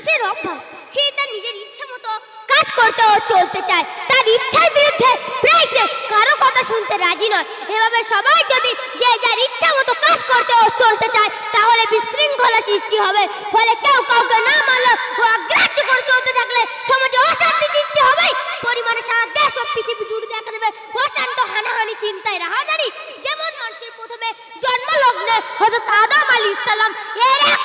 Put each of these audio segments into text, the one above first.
মানুষের অভ্যাস। সে তার নিজের ইচ্ছা মতো কাজ করতে ও চলতে চায়। তার ইচ্ছার বিরুদ্ধে প্রায় সে কারও কথা শুনতে রাজি নয়। এভাবে সবাই যদি যে যার ইচ্ছা মতো কাজ করতে ও চলতে চায়, তাহলে বিশৃঙ্খলা সৃষ্টি হবে। ফলে কেউ কাউকে না মানলে ও অগ্রাহ্য করে চলতে থাকলে সমাজে অশান্তি সৃষ্টি হবে পরিমাণে সারা দেশ ও পৃথিবী জুড়ে দেখা দেবে। অশান্ত হানাহানি চিন্তায় রাহাজানি। যেমন মানুষের প্রথমে জন্মলগ্নে হযরত আদম আলী ইসলাম এর এক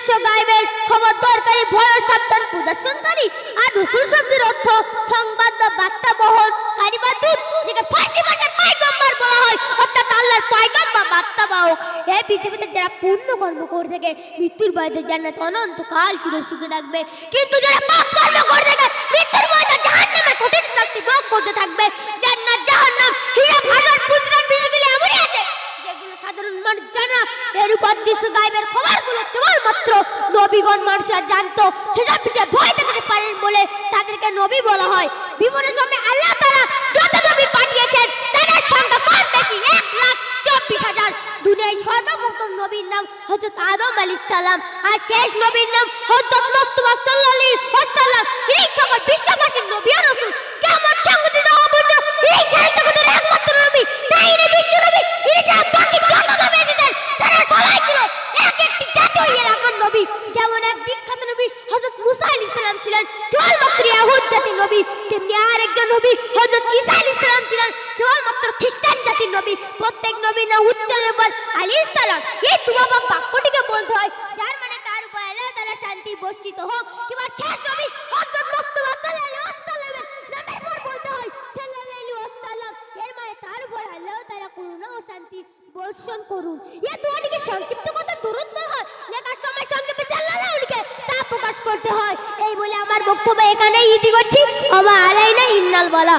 অদৃশ্য গায়েবের খবর দরকারি ভয় সাবধান, প্রদর্শনকারী আর রসুল শব্দের অর্থ সংবাদ বা বার্তা বহন কারি বা দূত যেটা ফার্সি ভাষায় পায়গম্বর বলা হয়, অর্থাৎ আল্লাহর পায়গাম বা বার্তা বাহক। এই পৃথিবীতে যারা পূর্ণ কর্ম করে থাকে, মৃত্যুর ভয়তে জান্নাত অনন্তকাল চির সুখে থাকবে। কিন্তু যারা পাপ কর্ম করে থাকে, মৃত্যুর ভয়তে জাহান্নামের কঠিন শাস্তি ভোগ করতে থাকবে। জান্নাত, জাহান্নাম হীরা ভাগার পুজরা বিষয়গুলো এমনই আছে, যেগুলো সাধারণ মানুষ জানা এর উপর দৃশ্য গাইবের খবরগুলো কেবলমাত্র নবীগণ মানুষের জানতো সেসব বিষয়ে ভয় দেখাতে পারেন বলে তাদেরকে নবী বলা হয়। বিপদের সময় আল্লাহ তারা যত নবী পাঠিয়েছেন, তাদের সংখ্যা কম বেশি, এক লাখ চব্বিশ হাজার। দুনিয়ায় সর্বপ্রথম নবীর নাম হজরত আদম আলাইহিস সালাম, আর শেষ নবীর নাম হজরত মুস্তফা সাল্লাল্লাহু আলাইহি সাল্লাম নবী, যেমন এক বিখ্যাত নবী হযরত মুসা আলাইহিস সালাম ছিলেন, কেবলমাত্র ইহুদ জাতির নবী, তেমনি আর একজন নবী হযরত ঈসা আলাইহিস সালাম ছিলেন, কেবলমাত্র খ্রিস্টান জাতির নবী। প্রত্যেক নবী না উচ্চারণের পর আলাইহিস সালাম। এই দুবাবা বাক্যটিকে বলতে হয়, যার মানে তার উপর আল্লাহ তাআলা শান্তি বর্ষিত হোক, কিংবা শেষ নবী বর্ষণ করুন। এ দুটিকে সংক্ষিপ্ত কথা দূরত না হয়। লেখার সময় সংক্ষেপে সাল্লাল্লাহু উড়িকে তা প্রকাশ করতে হয়। এই বলে আমার বক্তব্য এখানেই ইতি করছি। আমার আলাইনা ইন্নাল বলা।